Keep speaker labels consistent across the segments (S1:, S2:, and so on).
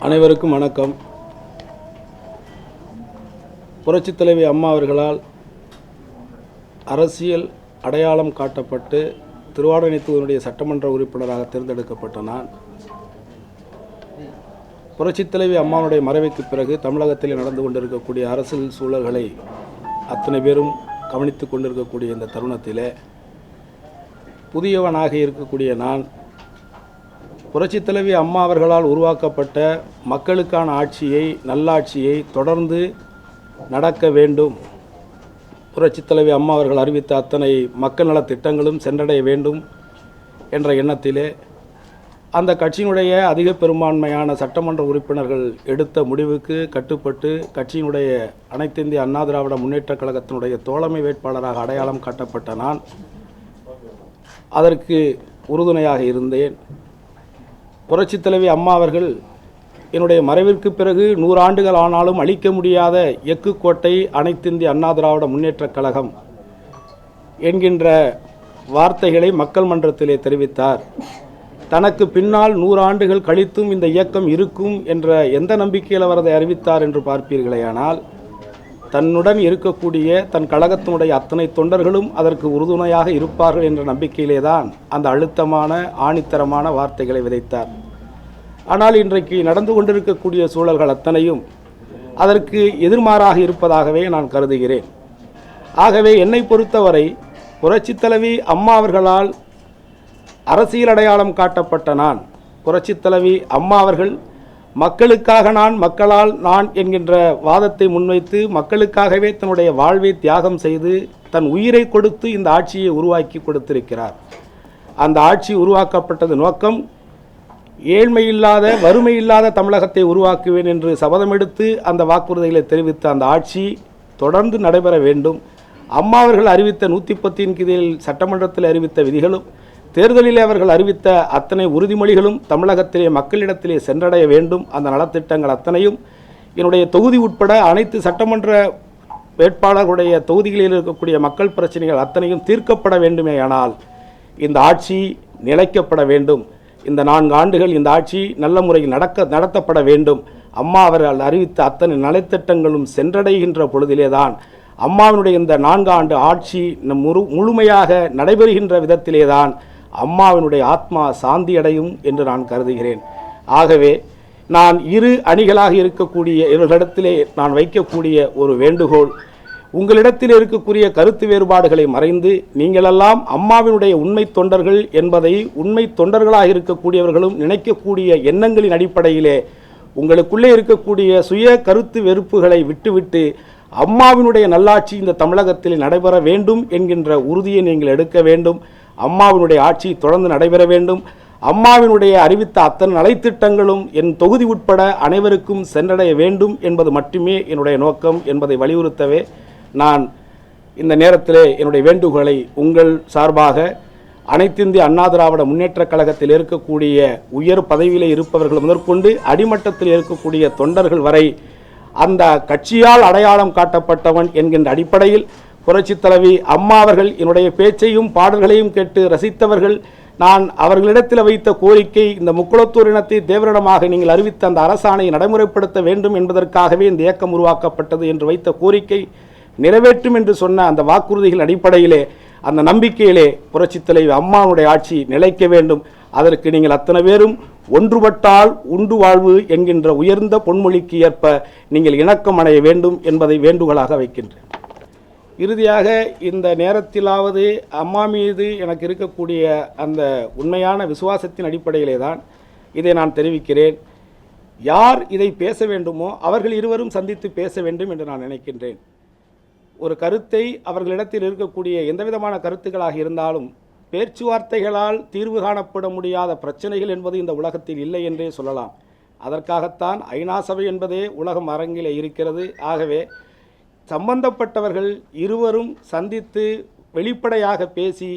S1: அனைவருக்கும் வணக்கம். புரட்சித் தலைவி அம்மா அவர்களால் அரசியல் அடையாளம் காட்டப்பட்டு திருவாடனைத்தூரினுடைய சட்டமன்ற உறுப்பினராக தேர்ந்தெடுக்கப்பட்ட நான் புரட்சித் தலைவி அம்மாவுடைய மறைவுக்கு பிறகு தமிழகத்தில் நடந்து கொண்டிருக்கக்கூடிய அரசியல் சூழல்களை அத்தனை பேரும் கவனித்து கொண்டிருக்கக்கூடிய இந்த தருணத்திலே புதியவனாக இருக்கக்கூடிய நான் புரட்சித் தலைவி அம்மா அவர்களால் உருவாக்கப்பட்ட மக்களுக்கான ஆட்சியை நல்லாட்சியை தொடர்ந்து நடக்க வேண்டும். புரட்சித் தலைவி அம்மா அவர்கள் அறிவித்த அத்தனை மக்கள் நலத் திட்டங்களும் சென்றடைய வேண்டும் என்ற எண்ணத்திலே அந்த கட்சியினுடைய அதிக பெரும்பான்மையான சட்டமன்ற உறுப்பினர்கள் எடுத்த முடிவுக்கு கட்டுப்பட்டு கட்சியினுடைய அனைத்து இந்திய அண்ணா திராவிட முன்னேற்றக் கழகத்தினுடைய தோழமை வேட்பாளராக அடையாளம் காட்டப்பட்ட நான் அதற்கு உறுதுணையாக இருந்தேன். புரட்சித் தலைவி அம்மா அவர்கள் என்னுடைய மறைவிற்கு பிறகு நூறாண்டுகள் ஆனாலும் அழிக்க முடியாத எக்கு கோட்டை அனைத்திந்திய அண்ணா திராவிட முன்னேற்றக் கழகம் என்கின்ற வார்த்தைகளை மக்கள் மன்றத்திலே தெரிவித்தார். தனக்கு பின்னால் நூறாண்டுகள் கழித்தும் இந்த இயக்கம் இருக்கும் என்ற எந்த நம்பிக்கையில் அவர் அதை அறிவித்தார் என்று பார்ப்பீர்களேயானால் தன்னுடன் இருக்கக்கூடிய தன் கழகத்தினுடைய அத்தனை தொண்டர்களும் அதற்கு உறுதுணையாக இருப்பார்கள் என்ற நம்பிக்கையிலே தான் அந்த அழுத்தமான ஆணித்தரமான வார்த்தைகளை விதைத்தார். ஆனால் இன்றைக்கு நடந்து கொண்டிருக்கக்கூடிய சூழல்கள் அத்தனையும் அதற்கு எதிர்மாறாக இருப்பதாகவே நான் கருதுகிறேன். ஆகவே என்னை பொறுத்தவரை புரட்சித்தலைவி அம்மா அவர்களால் அரசியல் அடையாளம் காட்டப்பட்ட நான் புரட்சித்தலைவி அம்மா அவர்கள் மக்களுக்காக நான் மக்களால் நான் என்கின்ற வாதத்தை முன்வைத்து மக்களுக்காகவே தன்னுடைய வாழ்வை தியாகம் செய்து தன் உயிரை கொடுத்து இந்த ஆட்சியை உருவாக்கி கொடுத்திருக்கிறார். அந்த ஆட்சி உருவாக்கப்பட்டது நோக்கம் ஏழ்மை இல்லாத வறுமை இல்லாத தமிழகத்தை உருவாக்குவேன் என்று சபதமெடுத்து அந்த வாக்குறுதிகளை தெரிவித்த அந்த ஆட்சி தொடர்ந்து நடைபெற வேண்டும். அம்மா அவர்கள் அறிவித்த நூற்றி பத்தின் கீழில் சட்டமன்றத்தில் அறிவித்த விதிகளும் தேர்தலில் அவர்கள் அறிவித்த அத்தனை உறுதிமொழிகளும் தமிழகத்திலே மக்களிடத்திலே சென்றடைய வேண்டும். அந்த நலத்திட்டங்கள் அத்தனையும் என்னுடைய தொகுதி உட்பட அனைத்து சட்டமன்ற வேட்பாளர்களுடைய தொகுதிகளில் இருக்கக்கூடிய மக்கள் பிரச்சனைகள் அத்தனையும் தீர்க்கப்பட வேண்டுமேயானால் இந்த ஆட்சி நிலைக்கப்பட வேண்டும். இந்த நான்கு ஆண்டுகள் இந்த ஆட்சி நல்ல முறையில் நடக்க நடத்தப்பட வேண்டும். அம்மா அவர்கள் அறிவித்த அத்தனை நலத்திட்டங்களும் சென்றடைகின்ற பொழுதிலேதான் அம்மாவினுடைய இந்த நான்கு ஆண்டு ஆட்சி நம் முழு முழுமையாக நடைபெறுகின்ற விதத்திலேதான் அம்மாவினுடைய ஆத்மா சாந்தியடையும் என்று நான் கருதுகிறேன். ஆகவே நான் இரு அணிகளாக இருக்கக்கூடிய இவர்களிடத்திலே நான் வைக்கக்கூடிய ஒரு வேண்டுகோள் உங்களிடத்தில் இருக்கக்கூடிய கருத்து வேறுபாடுகளை மறைந்து நீங்களெல்லாம் அம்மாவினுடைய உண்மை தொண்டர்கள் என்பதை உண்மை தொண்டர்களாக இருக்கக்கூடியவர்களும் நினைக்கக்கூடிய எண்ணங்களின் அடிப்படையிலே உங்களுக்குள்ளே இருக்கக்கூடிய சுய கருத்து வெறுப்புகளை விட்டுவிட்டு அம்மாவினுடைய நல்லாட்சி இந்த தமிழகத்தில் நடைபெற வேண்டும் என்கின்ற உறுதியை நீங்கள் எடுக்க வேண்டும். அம்மாவினுடைய ஆட்சி தொடர்ந்து நடைபெற வேண்டும். அம்மாவினுடைய அறிவித்த அத்தனை நலைத்திட்டங்களும் என் தொகுதி உட்பட அனைவருக்கும் சென்றடைய வேண்டும் என்பது மட்டுமே என்னுடைய நோக்கம் என்பதை வலியுறுத்தவே நான் இந்த நேரத்திலே என்னுடைய வேண்டுகோளை உங்கள் சார்பாக அனைத்திந்திய அண்ணா திராவிட முன்னேற்றக் கழகத்தில் இருக்கக்கூடிய உயர் பதவியிலே இருப்பவர்கள் முதற்கொண்டு அடிமட்டத்தில் இருக்கக்கூடிய தொண்டர்கள் வரை அந்த கட்சியால் அடையாளம் காட்டப்பட்டவன் என்கின்ற அடிப்படையில் புரட்சி தலைவி அம்மா அவர்கள் என்னுடைய பேச்சையும் பாடல்களையும் கேட்டு ரசித்தவர்கள் நான் அவர்களிடத்தில் வைத்த கோரிக்கை இந்த முக்குளத்தூர் இனத்தை தேவரிடமாக நீங்கள் அறிவித்த அந்த அரசாணையை நடைமுறைப்படுத்த வேண்டும் என்பதற்காகவே இந்த இயக்கம் உருவாக்கப்பட்டது என்று வைத்த கோரிக்கை நிறைவேற்றும் என்று சொன்ன அந்த வாக்குறுதிகள் அடிப்படையிலே அந்த நம்பிக்கையிலே புரட்சித் தலைவி அம்மாவுடைய ஆட்சி நிலைக்க வேண்டும். அதற்கு நீங்கள் அத்தனை பேரும் ஒன்றுபட்டால் உண்டு வாழ்வு என்கின்ற உயர்ந்த பொன்மொழிக்கு ஏற்ப நீங்கள் இணக்கம் அடைய வேண்டும் என்பதை வேண்டுகோளாக வைக்கின்றேன். இறுதியாக இந்த நேரத்திலாவது அம்மா மீது எனக்கு இருக்கக்கூடிய அந்த உண்மையான விசுவாசத்தின் அடிப்படையிலே தான் இதை நான் தெரிவிக்கிறேன். யார் இதை பேச வேண்டுமோ அவர்கள் இருவரும் சந்தித்து பேச வேண்டும் என்று நான் நினைக்கின்றேன். ஒரு கருத்தை அவர்களிடத்தில் இருக்கக்கூடிய எந்தவிதமான கருத்துக்களாக இருந்தாலும் பேச்சுவார்த்தைகளால் தீர்வு காணப்பட முடியாத பிரச்சனைகள் என்பது இந்த உலகத்தில் இல்லை என்றே சொல்லலாம். அதற்காகத்தான் ஐநா சபை என்பதே உலகம் அரங்கிலே இருக்கிறது. ஆகவே சம்பந்தப்பட்டவர்கள் இருவரும் சந்தித்து வெளிப்படையாக பேசி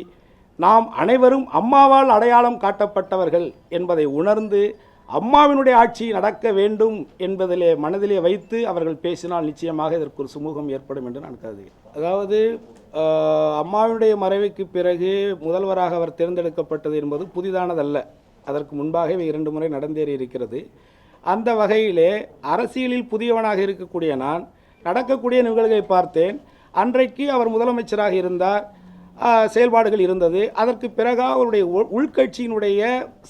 S1: நாம் அனைவரும் அம்மாவால் அடையாளம் காட்டப்பட்டவர்கள் என்பதை உணர்ந்து அம்மாவினுடைய ஆட்சி நடக்க வேண்டும் என்பதிலே மனதிலே வைத்து அவர்கள் பேசினால் நிச்சயமாக இதற்கு ஒரு சுமூகம் ஏற்படும் என்று நான் கருதுகிறேன். அதாவது அம்மாவினுடைய மறைவுக்கு பிறகு முதல்வராக அவர் தேர்ந்தெடுக்கப்பட்டது என்பது புதிதானதல்ல. அதற்கு முன்பாகவே இரண்டு முறை நடந்தேறி இருக்கிறது. அந்த வகையிலே அரசியலில் புதியவனாக இருக்கக்கூடிய நான் நடக்கக்கூடிய நிகழ்வை பார்த்தேன். அன்றைக்கு அவர் முதலமைச்சராக இருந்தார். செயல்பாடுகள் இருந்தது. அதற்கு பிறகு அவருடைய உள்கட்சியினுடைய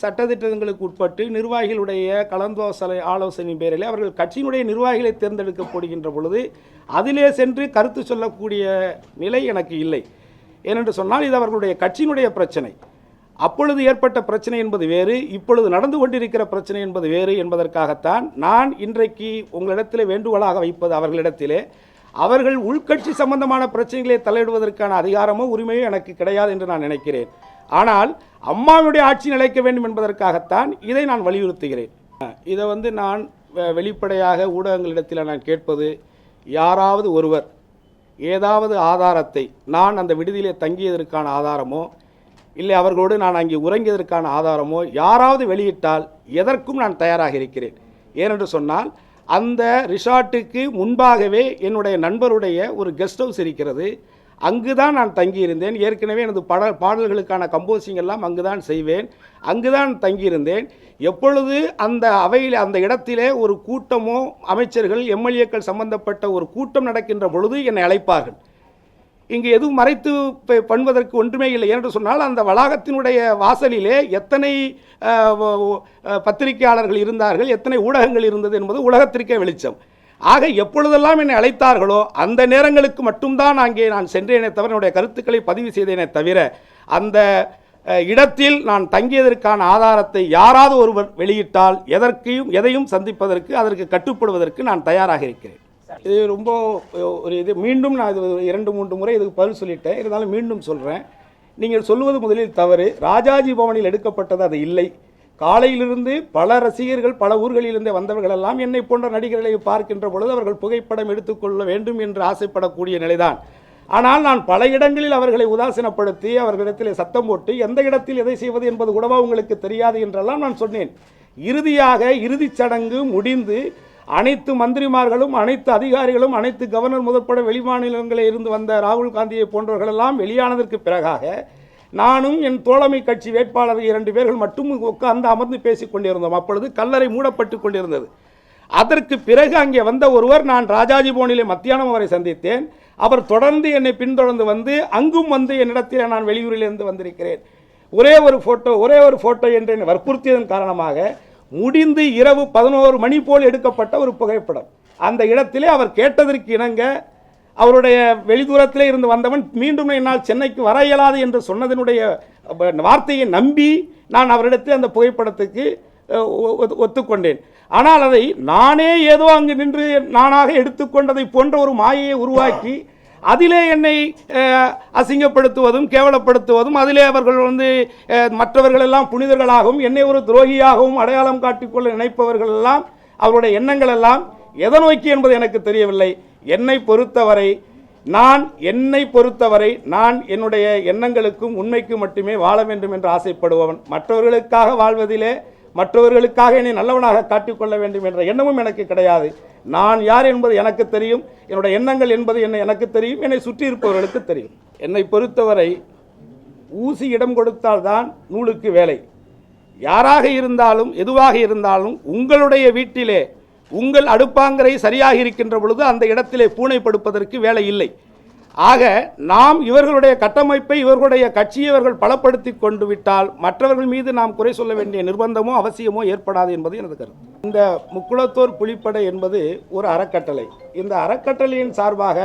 S1: சட்டத்திட்டங்களுக்கு உட்பட்டு நிர்வாகிகளுடைய கலந்தோசலை ஆலோசனை பேரில் அவர்கள் கட்சியினுடைய நிர்வாகிகளை தேர்ந்தெடுக்கப்படுகின்ற பொழுது அதிலே சென்று கருத்து சொல்லக்கூடிய நிலை எனக்கு இல்லை. ஏனென்று சொன்னால் இது அவர்களுடைய கட்சியினுடைய பிரச்சனை. அப்பொழுது ஏற்பட்ட பிரச்சனை என்பது வேறு இப்பொழுது நடந்து கொண்டிருக்கிற பிரச்சனை என்பது வேறு என்பதற்காகத்தான் நான் இன்றைக்கு உங்களிடத்தில் வேண்டுகோளாக வைப்பது அவர்களிடத்திலே. அவர்கள் உள்கட்சி சம்பந்தமான பிரச்சனைகளை தலையிடுவதற்கான அதிகாரமோ உரிமையோ எனக்கு கிடையாது என்று நான் நினைக்கிறேன். ஆனால் அம்மாவுடைய ஆட்சி நிலைக்க வேண்டும் என்பதற்காகத்தான் இதை நான் வலியுறுத்துகிறேன். இதை வந்து நான் வெளிப்படையாக ஊடகங்களிடத்தில் நான் கேட்பது யாராவது ஒருவர் ஏதாவது ஆதாரத்தை நான் அந்த விடுதியிலே தங்கியதற்கான ஆதாரமோ இல்லை அவர்களோடு நான் அங்கே உறங்கியதற்கான ஆதாரமோ யாராவது வெளியிட்டால் எதற்கும் நான் தயாராக இருக்கிறேன். ஏனென்று சொன்னால் அந்த ரிசார்ட்டுக்கு முன்பாகவே என்னுடைய நண்பருடைய ஒரு கெஸ்ட் ஹவுஸ் இருக்கிறது. அங்கு தான் நான் தங்கியிருந்தேன். ஏற்கனவே எனது பட பாடல்களுக்கான கம்போசிங் எல்லாம் அங்கு தான் செய்வேன். அங்கு தான் தங்கியிருந்தேன். எப்பொழுது அந்த அவையில் அந்த இடத்திலே ஒரு கூட்டமோ அமைச்சர்கள் எம்எல்ஏக்கள் சம்பந்தப்பட்ட ஒரு கூட்டம் நடக்கின்ற பொழுது என்னை அழைப்பார்கள். இங்கு எதுவும் மறைத்து பண்ணுவதற்கு ஒன்றுமே இல்லை. என்று சொன்னால் அந்த வளாகத்தினுடைய வாசலிலே எத்தனை பத்திரிகையாளர்கள் இருந்தார்கள் எத்தனை ஊடகங்கள் இருந்தது என்பது உலகத்திற்கே வெளிச்சம். ஆக எப்பொழுதெல்லாம் என்னை அழைத்தார்களோ அந்த நேரங்களுக்கு மட்டும்தான் அங்கே நான் சென்றேனே தவிர என்னுடைய கருத்துக்களை பதிவு செய்தேனே தவிர அந்த இடத்தில் நான் தங்கியதற்கான ஆதாரத்தை யாராவது ஒருவர் வெளியிட்டால் எதற்கையும் எதையும் சந்திப்பதற்கு அதற்கு கட்டுப்படுவதற்கு நான் தயாராக இருக்கிறேன். இது ரொம்ப ஒரு இது. மீண்டும் நான் இது இரண்டு மூன்று முறை இதுக்கு பதில் சொல்லிட்டேன். இருந்தாலும் மீண்டும் சொல்கிறேன் நீங்கள் சொல்லுவது முதலில் தவறு. ராஜாஜி பவனில் எடுக்கப்பட்டது அது இல்லை. காலையிலிருந்து பல ரசிகர்கள் பல ஊர்களிலிருந்து வந்தவர்கள் எல்லாம் என்னை போன்ற நடிகர்களை பார்க்கின்ற பொழுது அவர்கள் புகைப்படம் எடுத்துக்கொள்ள வேண்டும் என்று ஆசைப்படக்கூடிய நிலைதான். ஆனால் நான் பல இடங்களில் அவர்களை உதாசீனப்படுத்தி அவர்களிடத்தில் சத்தம் போட்டு எந்த இடத்தில் எதை செய்வது என்பது கூடவா உங்களுக்கு தெரியாது? என்றெல்லாம் நான் சொன்னேன். இறுதியாக இறுதிச் சடங்கு முடிந்து அனைத்து மந்திரிமார்களும் அனைத்து அதிகாரிகளும் அனைத்து கவர்னர் முதற்பட வெளிமாநிலங்களில் இருந்து வந்த ராகுல் காந்தியை போன்றவர்களெல்லாம் வெளியானதற்கு பிறகாக நானும் என் தோழமை கட்சி வேட்பாளர் இரண்டு பேர்கள் மட்டும் உட்கார்ந்து அமர்ந்து பேசிக் கொண்டிருந்தோம். அப்பொழுது கல்லறை மூடப்பட்டு கொண்டிருந்தது. அதற்கு பிறகு அங்கே வந்த ஒருவர் நான் ராஜாஜி போனிலே மத்தியானம் அவரை சந்தித்தேன். அவர் தொடர்ந்து என்னை பின்தொடர்ந்து வந்து அங்கும் வந்து என்னிடத்தில் நான் வெளியூரிலிருந்து வந்திருக்கிறேன். ஒரே ஒரு ஃபோட்டோ ஒரே ஒரு ஃபோட்டோ என்று என்னை வற்புறுத்தியதன் காரணமாக முடிந்து இரவு பதினோரு மணி போல் எடுக்கப்பட்ட ஒரு புகைப்படம். அந்த இடத்திலே அவர் கேட்டதற்கு இணங்க அவருடைய வெளிதூரத்திலே இருந்து வந்தவன் மீண்டும் என்னால் சென்னைக்கு வர இயலாது என்று சொன்னதனுடைய வார்த்தையை நம்பி நான் அவரிடத்தில் அந்த புகைப்படத்துக்கு ஒ- ஒத்துக்கொண்டேன். ஆனால் அதை நானே ஏதோ அங்கு நின்று நானாக எடுத்துக்கொண்டதை போன்ற ஒரு மாயையை உருவாக்கி அதிலே என்னை அசிங்கப்படுத்துவதும் கேவலப்படுத்துவதும் அதிலே அவர்கள் வந்து மற்றவர்கள் எல்லாம் புனிதர்களாகவும் என்னை ஒரு துரோகியாகவும் அடையாளம் காட்டிக்கொள்ள நினைப்பவர்கள் எல்லாம் அவருடைய எண்ணங்கள் எல்லாம் எதை நோக்கி என்பது எனக்கு தெரியவில்லை. என்னை பொறுத்தவரை நான் என்னை பொறுத்தவரை நான் என்னுடைய எண்ணங்களுக்கும் உண்மைக்கும் மட்டுமே வாழ வேண்டும் என்று ஆசைப்படுபவன். மற்றவர்களுக்காக வாழ்வதிலே மற்றவர்களுக்காக என்னை நல்லவனாக காட்டிக்கொள்ள வேண்டும் என்ற எண்ணமும் எனக்கு கிடையாது. நான் யார் என்பது எனக்கு தெரியும். என்னுடைய எண்ணங்கள் என்பது என்ன எனக்கு தெரியும். என்னை சுற்றி இருப்பவர்களுக்கு தெரியும். என்னை பொறுத்தவரை ஊசி இடம் கொடுத்தால்தான் நூலுக்கு வேலை. யாராக இருந்தாலும் எதுவாக இருந்தாலும் உங்களுடைய வீட்டிலே உங்கள் அடுப்பாங்கரை சரியாக இருக்கின்ற பொழுது அந்த இடத்திலே பூனை படுப்பதற்கு வேலை இல்லை. ஆக நாம் இவர்களுடைய கட்டமைப்பை இவர்களுடைய கட்சியை இவர்கள் பலப்படுத்தி கொண்டு விட்டால் மற்றவர்கள் மீது நாம் குறை சொல்ல வேண்டிய நிர்பந்தமோ அவசியமோ ஏற்படாது என்பது எனது கருத்து. இந்த முக்குளத்தோர் புலிப்படை என்பது ஒரு அறக்கட்டளை. இந்த அறக்கட்டளையின் சார்பாக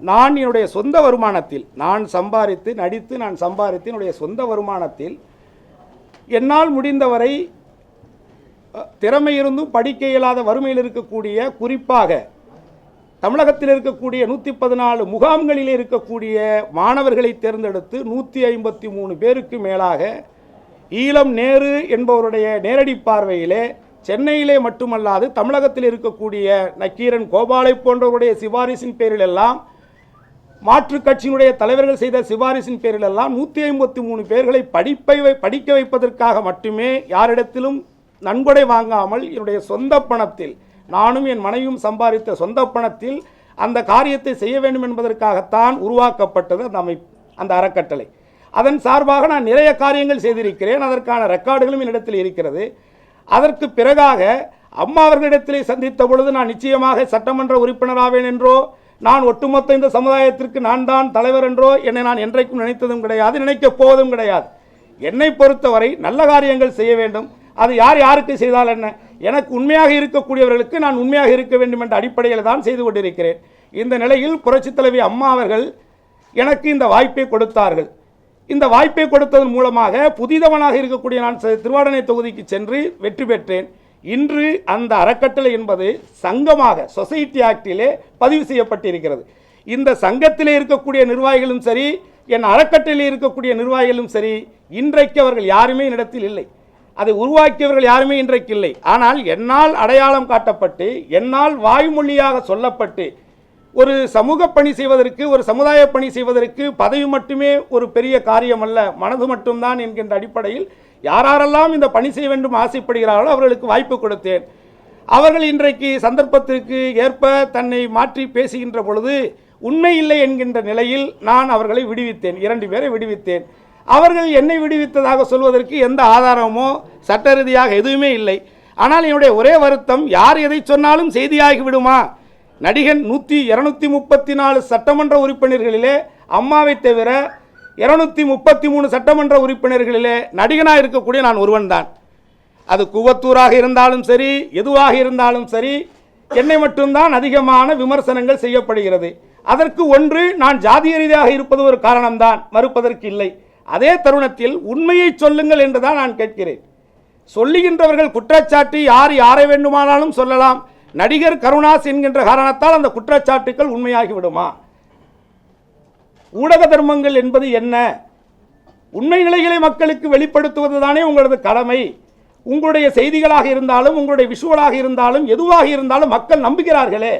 S1: நான் என்னுடைய சொந்த வருமானத்தில் நான் சம்பாதித்து நடித்து நான் சம்பாதித்து என்னுடைய சொந்த வருமானத்தில் என்னால் முடிந்தவரை திறமை இருந்தும் படிக்க இயலாத வறுமையில் இருக்கக்கூடிய குறிப்பாக தமிழகத்தில் இருக்கக்கூடிய நூற்றி பதினாலு முகாம்களில் இருக்கக்கூடிய மாணவர்களை தேர்ந்தெடுத்து நூற்றி ஐம்பத்தி மூணு பேருக்கு மேலாக ஈழம் நேரு என்பவருடைய நேரடி பார்வையிலே சென்னையிலே மட்டுமல்லாது தமிழகத்தில் இருக்கக்கூடிய நக்கீரன் கோபாலை போன்றவருடைய சிபாரிசின் பேரில் எல்லாம் மாற்றுக் கட்சியினுடைய தலைவர்கள் செய்த சிபாரிசின் பேரில் எல்லாம் நூற்றி ஐம்பத்தி மூணு பேர்களை படிப்பை வை- படிக்க வைப்பதற்காக மட்டுமே யாரிடத்திலும் நன்கொடை வாங்காமல் என்னுடைய சொந்த பணத்தில் நானும் என் மனைவியும் சம்பாதித்த சொந்த பணத்தில் அந்த காரியத்தை செய்ய வேண்டும் என்பதற்காகத்தான் உருவாக்கப்பட்டது அந்த அமைப்பு அந்த அறக்கட்டளை. அதன் சார்பாக நான் நிறைய காரியங்கள் செய்திருக்கிறேன். அதற்கான ரெக்கார்டுகளும் என்னிடத்தில் இருக்கிறது. அதற்கு பிறகாக அம்மா அவர்களிடத்திலே சந்தித்த பொழுது நான் நிச்சயமாக சட்டமன்ற உறுப்பினராவேன் என்றோ நான் ஒட்டுமொத்த இந்த சமுதாயத்திற்கு நான் தான் தலைவர் என்றோ என்னை நான் என்றைக்கும் நினைத்ததும் கிடையாது நினைக்கப் போவதும் கிடையாது. என்னை பொறுத்தவரை நல்ல காரியங்கள் செய்ய வேண்டும். அது யார் யாருக்கு செய்தால் என்ன? எனக்கு உண்மையாக இருக்கக்கூடியவர்களுக்கு நான் உண்மையாக இருக்க வேண்டும் என்ற அடிப்படையில் தான் செய்து கொண்டிருக்கிறேன். இந்த நிலையில் புரட்சித் தலைவி அம்மா அவர்கள் எனக்கு இந்த வாய்ப்பை கொடுத்தார்கள். இந்த வாய்ப்பை கொடுத்ததன் மூலமாக புதிதவனாக இருக்கக்கூடிய நான் திருவாடனை தொகுதிக்கு சென்று வெற்றி பெற்றேன். இன்று அந்த அறக்கட்டளை என்பது சங்கமாக சொசைட்டி ஆக்டிலே பதிவு செய்யப்பட்டிருக்கிறது. இந்த சங்கத்திலே இருக்கக்கூடிய நிர்வாகிகளும் சரி என் அறக்கட்டளையில் இருக்கக்கூடிய நிர்வாகிகளும் சரி இன்றைக்கு அவர்கள் யாருமே என்னிடத்தில் இல்லை. அதை உருவாக்கியவர்கள் யாருமே இன்றைக்கு இல்லை. ஆனால் என்னால் அடையாளம் காட்டப்பட்டு என்னால் வாய்மொழியாக சொல்லப்பட்டு ஒரு சமூக பணி செய்வதற்கு ஒரு சமுதாய பணி செய்வதற்கு பதவி மட்டுமே ஒரு பெரிய காரியம் அல்ல மனது மட்டும்தான் என்கின்ற அடிப்படையில் யாரெல்லாம் இந்த பணி செய்ய வேண்டும் ஆசைப்படுகிறார்களோ அவர்களுக்கு வாய்ப்பு கொடுத்தேன். அவர்கள் இன்றைக்கு சந்தர்ப்பத்திற்கு ஏற்ப தன்னை மாற்றி பேசுகின்ற பொழுது உண்மை இல்லை என்கின்ற நிலையில் நான் அவர்களை விடுவித்தேன். இரண்டு பேரை விடுவித்தேன். அவர்கள் என்னை விடுவித்ததாக சொல்வதற்கு எந்த ஆதாரமோ சட்ட ரீதியாக எதுவுமே இல்லை. ஆனால் என்னுடைய ஒரே வருத்தம் யார் எதை சொன்னாலும் செய்தியாகி விடுமா? நடிகன் நூற்றி இரநூத்தி முப்பத்தி நாலு சட்டமன்ற உறுப்பினர்களிலே அம்மாவை தவிர இரநூத்தி முப்பத்தி மூணு சட்டமன்ற உறுப்பினர்களிலே நடிகனாக இருக்கக்கூடிய நான் ஒருவன் தான் அது குவத்தூராக இருந்தாலும் சரி எதுவாக இருந்தாலும் சரி என்னை மட்டும்தான் அதிகமான விமர்சனங்கள் செய்யப்படுகிறது. அதற்கு ஒன்று நான் ஜாதிய ரீதியாக இருப்பது ஒரு காரணம்தான். மறுப்பதற்கு இல்லை. அதே தருணத்தில் உண்மையை சொல்லுங்கள் என்றுதான் நான் கேட்கிறேன். சொல்லுகின்றவர்கள் குற்றச்சாட்டு யார் யாரை வேண்டுமானாலும் சொல்லலாம். நடிகர் கருணாஸ் என்கின்ற காரணத்தால் அந்த குற்றச்சாட்டுக்கள் உண்மையாகிவிடுமா ஊடக தர்மங்கள் என்பது என்ன? உண்மை நிலைகளை மக்களுக்கு வெளிப்படுத்துவது தானே உங்களது கடமை. உங்களுடைய செய்திகளாக இருந்தாலும் உங்களுடைய விஷுவலாக இருந்தாலும் எதுவாக இருந்தாலும் மக்கள் நம்புகிறார்களே.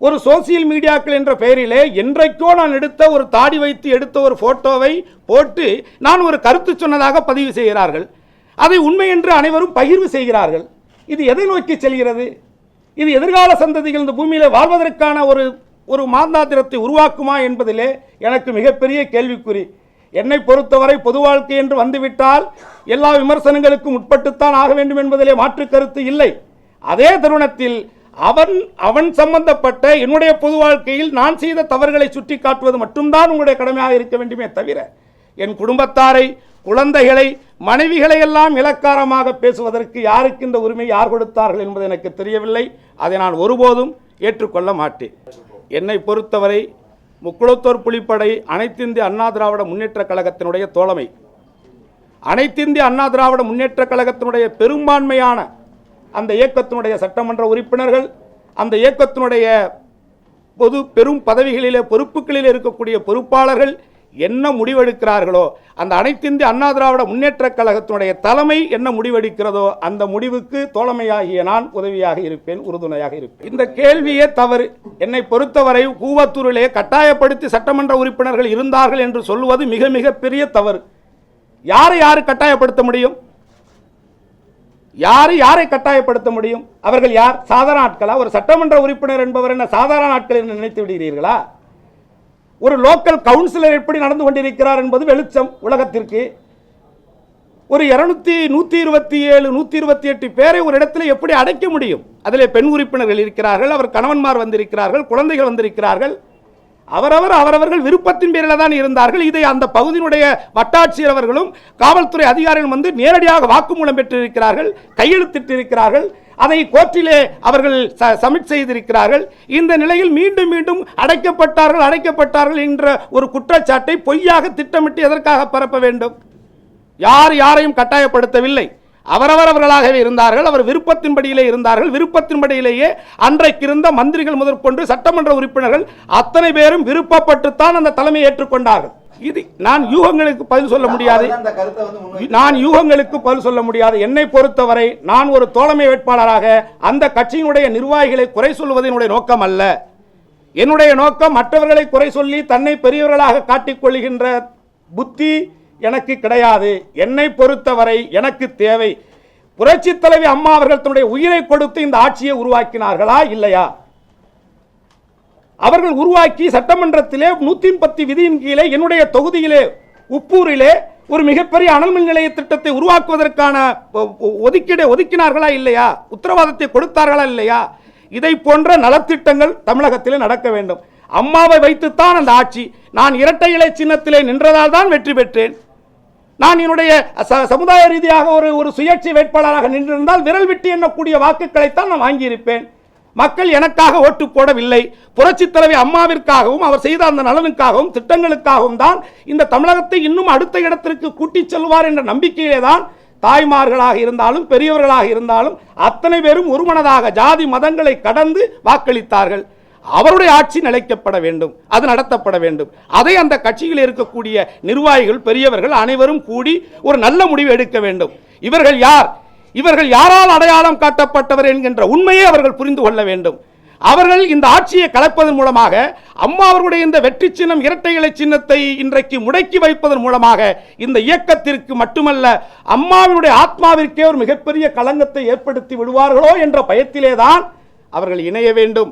S1: ஒரு சோசியல் மீடியாக்கள் என்ற பெயரிலே என்றைக்கோ நான் எடுத்த ஒரு தாடி வைத்து எடுத்த ஒரு போட்டோவை போட்டு நான் ஒரு கருத்து சொன்னதாக பதிவு செய்கிறார்கள். அதை உண்மை என்று அனைவரும் பகிர்வு செய்கிறார்கள். இது எதை நோக்கி செல்கிறது? இது எதிர்கால சந்ததிகள் இந்த பூமியில் வாழ்வதற்கான ஒரு ஒரு மாந்தாந்திரத்தை உருவாக்குமா என்பதிலே எனக்கு மிகப்பெரிய கேள்விக்குறி. என்னை பொறுத்தவரை பொது வாழ்க்கை என்று வந்துவிட்டால் எல்லா விமர்சனங்களுக்கும் உட்பட்டுத்தான் ஆக வேண்டும் என்பதிலே மாற்று கருத்து இல்லை. அதே தருணத்தில் அவன் அவன் சம்பந்தப்பட்ட என்னுடைய பொது வாழ்க்கையில் நான் செய்த தவறுகளை சுட்டி காட்டுவது மட்டும்தான் உங்களுடைய கடமையாக இருக்க வேண்டுமே தவிர என் குடும்பத்தாரை குழந்தைகளை மனைவிகளை எல்லாம் இலக்காரமாக பேசுவதற்கு யாருக்கு இந்த உரிமை யார் கொடுத்தார்கள் என்பது எனக்கு தெரியவில்லை. அதை நான் ஒருபோதும் ஏற்றுக்கொள்ள மாட்டேன். என்னை பொறுத்தவரை முக்குளத்தோர் புலிப்படை அனைத்திந்திய அண்ணா திராவிட முன்னேற்றக் கழகத்தினுடைய தோழமை. அனைத்திந்திய அண்ணா திராவிட முன்னேற்றக் கழகத்தினுடைய பெரும்பான்மையான அந்த இயக்கத்தினுடைய சட்டமன்ற உறுப்பினர்கள் அந்த இயக்கத்தினுடைய பொது பெரும் பதவிகளிலே பொறுப்புகளில் இருக்கக்கூடிய பொறுப்பாளர்கள் என்ன முடிவெடுக்கிறார்களோ அந்த அனைத்திந்திய அண்ணா திராவிட முன்னேற்றக் கழகத்தினுடைய தலைமை என்ன முடிவெடுக்கிறதோ அந்த முடிவுக்கு தோழமையாகிய நான் உதவியாக இருப்பேன் உறுதுணையாக இருப்பேன். இந்த கேள்வியே தவறு. என்னை பொறுத்தவரை கூவத்தூரிலே கட்டாயப்படுத்தி சட்டமன்ற உறுப்பினர்கள் இருந்தார்கள் என்று சொல்வது மிக மிக பெரிய தவறு. யாரை யாரு கட்டாயப்படுத்த முடியும்? யாரை யாரை கட்டாயப்படுத்த முடியும்? அவர்கள் யார்? சாதாரண ஆட்களா? ஒரு சட்டமன்ற உறுப்பினர் என்பவர் என்ன சாதாரண ஆட்கள் என்று நினைத்து விடுகிறீர்களா? ஒரு லோக்கல் கவுன்சிலர் எப்படி நடந்து கொண்டிருக்கிறார் என்பது வெளிச்சம் உலகத்திற்கு. ஒரு இருநூத்தி நூற்றி இருபத்தி ஏழு நூற்றி இருபத்தி எட்டு பேரை ஒரு இடத்துல எப்படி அடைக்க முடியும்? அதில் பெண் உறுப்பினர்கள் இருக்கிறார்கள் அவர் கணவன்மார் வந்திருக்கிறார்கள் குழந்தைகள் வந்திருக்கிறார்கள். அவரவர் அவரவர்கள் விருப்பத்தின் பேரில் தான் இருந்தார்கள். இதை அந்த பகுதியினுடைய வட்டாட்சியர் அவர்களும் காவல்துறை அதிகாரிகளும் வந்து நேரடியாக வாக்குமூலம் பெற்றிருக்கிறார்கள் கையெழுத்திட்டிருக்கிறார்கள். அதை கோர்ட்டிலே அவர்கள் ச- செய்திருக்கிறார்கள். இந்த நிலையில் மீண்டும் மீண்டும் அடைக்கப்பட்டார்கள் அடைக்கப்பட்டார்கள் என்ற ஒரு குற்றச்சாட்டை பொய்யாக திட்டமிட்டு எதற்காக பரப்ப வேண்டும்? யார் யாரையும் கட்டாயப்படுத்தவில்லை. அவரவரவர்களாகவே இருந்தார்கள் அவர் விருப்பத்தின்படியிலே இருந்தார்கள் விருப்பத்தின்படியிலேயே அன்றைக்கு இருந்த மந்திரிகள் முதற்கொண்டு சட்டமன்ற உறுப்பினர்கள் அத்தனை பேரும் விருப்பப்பட்டுத்தான் அந்த தலைமையை ஏற்றுக்கொண்டார்கள். இது நான் யூகங்களுக்கு பதில் சொல்ல முடியாது. நான் யூகங்களுக்கு பதில் சொல்ல முடியாது. என்னை பொறுத்தவரை நான் ஒரு தோழமை வேட்பாளராக அந்த கட்சியினுடைய நிர்வாகிகளை குறை சொல்வது என்னுடைய நோக்கம் அல்ல. என்னுடைய நோக்கம் மற்றவர்களை குறை சொல்லி தன்னை பெரியவர்களாக காட்டிக் கொள்கின்ற புத்தி எனக்கு கிடையாது. என்னை பொறுத்தவரை எனக்கு தேவை. புரட்சித் தலைவி அம்மா அவர்கள் தன்னுடைய உயிரை கொடுத்து இந்த ஆட்சியை உருவாக்கினார்களா? இல்லையா? அவர்கள் உருவாக்கி சட்டமன்றத்திலே நூத்தி பத்து விதியின் கீழே என்னுடைய தொகுதியிலே உப்பூரிலே ஒரு மிகப்பெரிய அனல் மின் நிலைய திட்டத்தை உருவாக்குவதற்கான ஒ- ஒ- ஒதுக்கீடு ஒதுக்கினார்களா? இல்லையா? உத்தரவாதத்தை கொடுத்தார்களா? இல்லையா? இதை போன்ற நலத்திட்டங்கள் தமிழகத்தில் நடக்க வேண்டும். அம்மாவை வைத்துத்தான் அந்த ஆட்சி. நான் இரட்டை இலை சின்னத்திலே நின்றதால் தான் வெற்றி பெற்றேன். நான் என்னுடைய ச- சமுதாய ரீதியாக ஒரு ஒரு சுயேட்சை வேட்பாளராக நின்றிருந்தால் விரல் விட்டு எண்ணக்கூடிய வாக்குகளைத்தான் நான் வாங்கியிருப்பேன். மக்கள் எனக்காக ஓட்டு போடவில்லை. புரட்சி தலைவி அம்மாவிற்காகவும் அவர் செய்த அந்த நலனுக்காகவும் திட்டங்களுக்காகவும் தான் இந்த தமிழகத்தை இன்னும் அடுத்த இடத்திற்கு கூட்டிச் செல்வார் என்ற நம்பிக்கையிலே தான் தாய்மார்களாக இருந்தாலும் பெரியவர்களாக இருந்தாலும் அத்தனை பேரும் ஒருமனதாக ஜாதி மதங்களை கடந்து வாக்களித்தார்கள். அவருடைய ஆட்சி நிலைக்கப்பட வேண்டும் அது நடத்தப்பட வேண்டும். அதை அந்த கட்சியில் இருக்கக்கூடிய நிர்வாகிகள் பெரியவர்கள் அனைவரும் கூடி ஒரு நல்ல முடிவு எடுக்க வேண்டும். இவர்கள் யார்? இவர்கள் யாரால் அடையாளம் காட்டப்பட்டவர் என்கின்ற உண்மையை அவர்கள் புரிந்து கொள்ள வேண்டும். அவர்கள் இந்த ஆட்சியை கலப்பதன் மூலமாக அம்மா அவர்களுடைய இந்த வெற்றி சின்னம் இரட்டை இலை சின்னத்தை இன்றைக்கு முடக்கி வைப்பதன் மூலமாக இந்த இயக்கத்திற்கு மட்டுமல்ல அம்மாவினுடைய ஆத்மாவிற்கே ஒரு மிகப்பெரிய களங்கத்தை ஏற்படுத்தி விடுவார்களோ என்ற பயத்திலேதான் அவர்கள் இணைய வேண்டும்.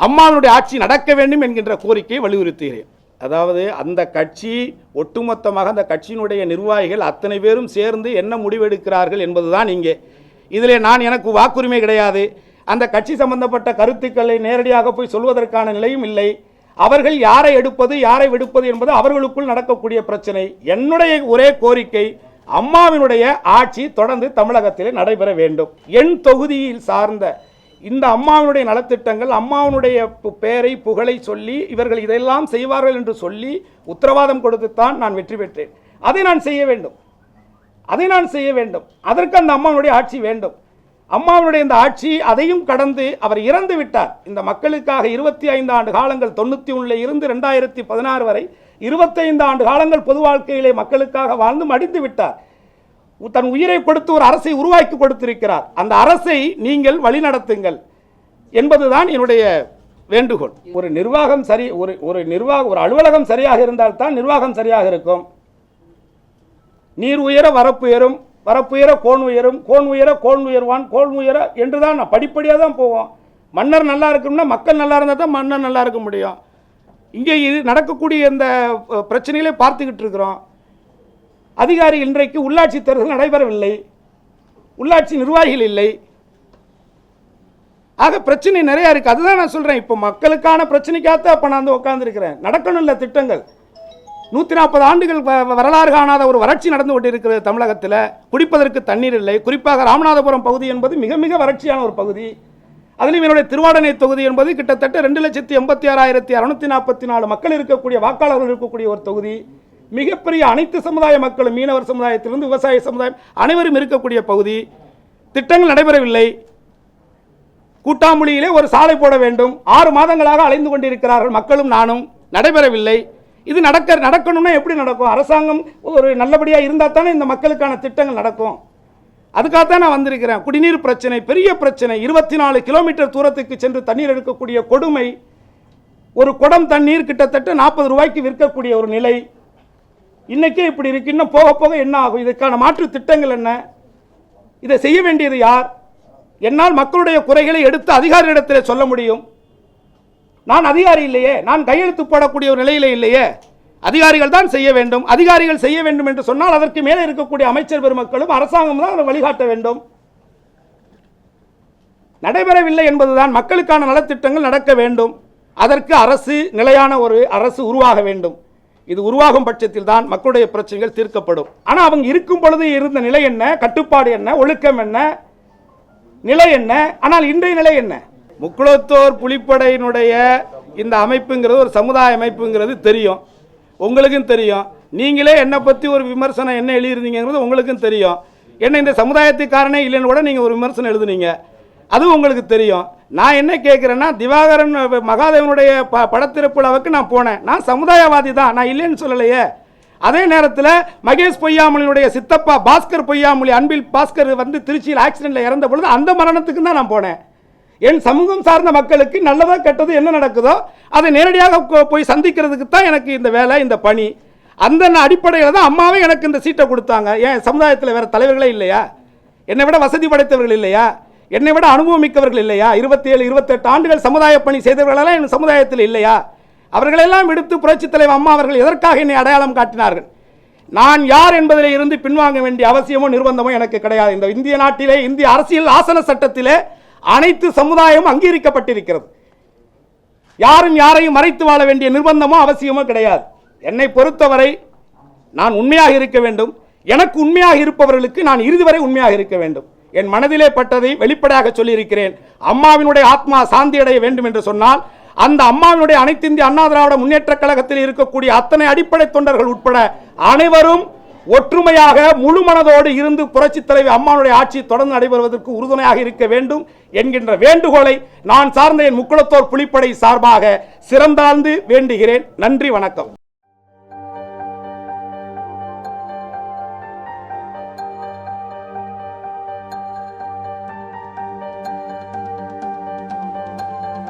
S1: அம்மாவினுடைய ஆட்சி நடக்க வேண்டும் என்கின்ற கோரிக்கையை வலியுறுத்துகிறேன். அதாவது அந்த கட்சி ஒட்டுமொத்தமாக அந்த கட்சியினுடைய நிர்வாகிகள் அத்தனை பேரும் சேர்ந்து என்ன முடிவெடுக்கிறார்கள் என்பதுதான் இங்கே. இதில் நான் எனக்கு வாக்குரிமை கிடையாது. அந்த கட்சி சம்பந்தப்பட்ட கருத்துக்களை நேரடியாக போய் சொல்வதற்கான நிலையும் இல்லை. அவர்கள் யாரை எடுப்பது யாரை விடுப்பது என்பது அவர்களுக்குள் நடக்கக்கூடிய பிரச்சனை. என்னுடைய ஒரே கோரிக்கை அம்மாவினுடைய ஆட்சி தொடர்ந்து தமிழகத்தில் நடைபெற வேண்டும். என் தொகுதியில் சார்ந்த இந்த அம்மாவினுடைய நலத்திட்டங்கள் அம்மாவினுடைய பு- பெயரை புகழை சொல்லி இவர்கள் இதையெல்லாம் செய்வார்கள் என்று சொல்லி உத்தரவாதம் கொடுத்துத்தான் நான் வெற்றி பெற்றேன். அதை நான் செய்ய வேண்டும். அதை நான் செய்ய வேண்டும். அதற்கு அந்த அம்மாவுடைய ஆட்சி வேண்டும். அம்மாவுடைய இந்த ஆட்சி அதையும் கடந்து அவர் இறந்து விட்டார். இந்த மக்களுக்காக இருபத்தி ஐந்து ஆண்டு காலங்கள் தொண்ணூற்றி ஒன்றில் இருந்து ரெண்டாயிரத்தி பதினாறு வரை இருபத்தைந்து ஆண்டு காலங்கள் பொது வாழ்க்கையிலே மக்களுக்காக வாழ்ந்து மடிந்து விட்டார். தன் உயிரை கொடுத்து ஒரு அரசை உருவாக்கி கொடுத்திருக்கிறார். அந்த அரசை நீங்கள் வழிநடத்துங்கள் என்பதுதான் என்னுடைய வேண்டுகோள். ஒரு நிர்வாகம் சரி ஒரு ஒரு நிர்வாக ஒரு அலுவலகம் சரியாக இருந்தால்தான் நிர்வாகம் சரியாக இருக்கும். நீர் உயர வரப்பு உயரும் வரப்பு உயர கோன் உயரும் கோன் உயர கோன் உயர்வான் கோன் உயர என்று தான் நான் படிப்படியாக தான் போவோம். மன்னர் நல்லா இருக்கணும்னா மக்கள் நல்லா இருந்தால் தான் மன்னர் நல்லா இருக்க முடியும். இங்கே இது நடக்கக்கூடிய இந்த பிரச்சனைகளே பார்த்துக்கிட்டு இருக்கிறோம். அதிகாரி இன்றைக்கு உள்ளாட்சி தேர்தல் நடைபெறவில்லை. உள்ளாட்சி நிர்வாகிகள் இல்லை. ஆக பிரச்சனை நிறைய இருக்கு. அதுதான் நான் சொல்றேன். இப்போ மக்களுக்கான பிரச்சனைக்காகத்தான் அப்போ நான் வந்து உட்காந்துருக்கிறேன் நடக்கணும் இல்லை திட்டங்கள். நூற்றி நாற்பது ஆண்டுகள் வ- வரலாறு காணாத ஒரு வறட்சி நடந்து கொண்டிருக்கிறது தமிழகத்தில். குடிப்பதற்கு தண்ணீர் இல்லை. குறிப்பாக ராமநாதபுரம் பகுதி என்பது மிக மிக வறட்சியான ஒரு பகுதி. அதிலும் என்னுடைய திருவாடனை தொகுதி என்பது கிட்டத்தட்ட ரெண்டு லட்சத்தி எண்பத்தி ஆறாயிரத்தி அறுநூத்தி நாற்பத்தி நாலு மக்கள் இருக்கக்கூடிய வாக்காளர்கள் இருக்கக்கூடிய ஒரு தொகுதி. மிகப்பெரிய அனைத்து சமுதாய மக்களும் மீனவர் சமுதாயத்திலிருந்து விவசாய சமுதாயம் அனைவரும் இருக்கக்கூடிய பகுதி திட்டங்கள் நடைபெறவில்லை. கூட்டாமொழியிலே ஒரு சாலை போட வேண்டும். ஆறு மாதங்களாக அலைந்து கொண்டிருக்கிறார்கள் மக்களும் நானும். நடைபெறவில்லை. இது நடக்க நடக்கணும்னா எப்படி நடக்கும்? அரசாங்கம் ஒரு நல்லபடியாக இருந்தால் தானே இந்த மக்களுக்கான திட்டங்கள் நடக்கும். அதுக்காகத்தான் நான் வந்திருக்கிறேன். குடிநீர் பிரச்சனை பெரிய பிரச்சனை. இருபத்தி நாலு கிலோமீட்டர் தூரத்துக்கு சென்று தண்ணீர் எடுக்கக்கூடிய கொடுமை ஒரு குடம் தண்ணீர் கிட்டத்தட்ட நாற்பது ரூபாய்க்கு விற்கக்கூடிய ஒரு நிலை. இன்றைக்கே இப்படி இருக்கு. இன்னும் போக போக என்ன ஆகும்? இதுக்கான மாற்று திட்டங்கள் என்ன? இதை செய்ய வேண்டியது யார்? என்னால் மக்களுடைய குறைகளை எடுத்து அதிகாரியிடத்தில் சொல்ல முடியும். நான் அதிகாரி இல்லையே. நான் கையெழுத்து போடக்கூடிய ஒரு நிலையிலே இல்லையே. அதிகாரிகள் தான் செய்ய வேண்டும். அதிகாரிகள் செய்ய வேண்டும் என்று சொன்னால் அதற்கு மேலே இருக்கக்கூடிய அமைச்சர் பெருமக்களும் அரசாங்கம் தான் அதை வழிகாட்ட வேண்டும். நடைபெறவில்லை என்பதுதான் மக்களுக்கான நலத்திட்டங்கள் நடக்க வேண்டும். அதற்கு அரசு நிலையான ஒரு அரசு உருவாக வேண்டும். இது உருவாகும் பட்சத்தில் தான் மக்களுடைய பிரச்சனைகள் தீர்க்கப்படும். ஆனால் அவங்க இருக்கும் பொழுது இருந்த நிலை என்ன? கட்டுப்பாடு என்ன? ஒழுக்கம் என்ன? நிலை என்ன? ஆனால் இன்றைய நிலை என்ன? முக்குளத்தோர் புலிப்படையினுடைய இந்த அமைப்புங்கிறது ஒரு சமுதாய அமைப்புங்கிறது தெரியும். உங்களுக்கும் தெரியும். நீங்களே என்னை பற்றி ஒரு விமர்சனம் என்ன எழுதியிருந்தீங்கிறது உங்களுக்கும் தெரியும். என்ன இந்த சமுதாயத்துக்காரனே இல்லைன்னு கூட நீங்கள் ஒரு விமர்சனம் எழுதுனீங்க. அதுவும் உங்களுக்கு தெரியும். நான் என்ன கேட்குறேன்னா திவாகரன் மகாதேவனுடைய ப படத்திறப்பு நான் போனேன். நான் சமுதாயவாதி தான். நான் இல்லைன்னு சொல்லலையே. அதே நேரத்தில் மகேஷ் பொய்யாமொழியினுடைய சித்தப்பா பாஸ்கர் பொய்யாமொழி அன்பில் பாஸ்கர் வந்து திருச்சியில் ஆக்சிடெண்ட்டில் இறந்த பொழுது அந்த மரணத்துக்கு தான் நான் போனேன். என் சமூகம் சார்ந்த மக்களுக்கு நல்லதோ கெட்டதோ என்ன நடக்குதோ அதை நேரடியாக போய் சந்திக்கிறதுக்கு தான் எனக்கு இந்த வேலை இந்த பணி. அந்த அடிப்படையில் தான் அம்மாவே எனக்கு இந்த சீட்டை கொடுத்தாங்க. ஏன் சமுதாயத்தில் வேறு தலைவர்களே இல்லையா? என்னை விட வசதி படைத்தவர்கள் இல்லையா? என்னை விட அனுபவம் மிக்கவர்கள் இல்லையா? இருபத்தி ஏழு இருபத்தெட்டு ஆண்டுகள் சமுதாய பணி செய்தவர்களெல்லாம் என் சமுதாயத்தில் இல்லையா? அவர்களெல்லாம் விடுத்து புரட்சித் தலைவர் அம்மா அவர்கள் எதற்காக என்னை அடையாளம் காட்டினார்கள்? நான் யார் என்பதில் இருந்து பின்வாங்க வேண்டிய அவசியமோ நிர்பந்தமோ எனக்கு கிடையாது. இந்த இந்திய நாட்டிலே இந்திய அரசியல் ஆசன சட்டத்திலே அனைத்து சமுதாயமும் அங்கீகரிக்கப்பட்டிருக்கிறது. யாரும் யாரையும் மறைத்து வாழ வேண்டிய நிர்பந்தமோ அவசியமோ கிடையாது. என்னை பொறுத்தவரை நான் உண்மையாக இருக்க வேண்டும். எனக்கு உண்மையாக இருப்பவர்களுக்கு நான் இறுதி வரை உண்மையாக இருக்க வேண்டும். என் மனதிலே பட்டதை வெளிப்படையாக சொல்லியிருக்கிறேன். அம்மாவினுடைய ஆத்மா சாந்தி அடைய வேண்டும் என்று சொன்னால் அந்த அம்மாவினுடைய அனைத்து இந்திய அண்ணா திராவிட முன்னேற்ற கழகத்தில் இருக்கக்கூடிய அத்தனை அடிப்படை தொண்டர்கள் உட்பட அனைவரும் ஒற்றுமையாக முழு மனதோடு இருந்து புரட்சி தலைவி அம்மாவுடைய ஆட்சி தொடர்ந்து நடைபெறுவதற்கு உறுதுணையாக இருக்க வேண்டும் என்கின்ற வேண்டுகோளை நான் சார்ந்த என் முக்குளத்தோர் புலிப்படை சார்பாக சிறந்தாழ்ந்து வேண்டுகிறேன். நன்றி வணக்கம்.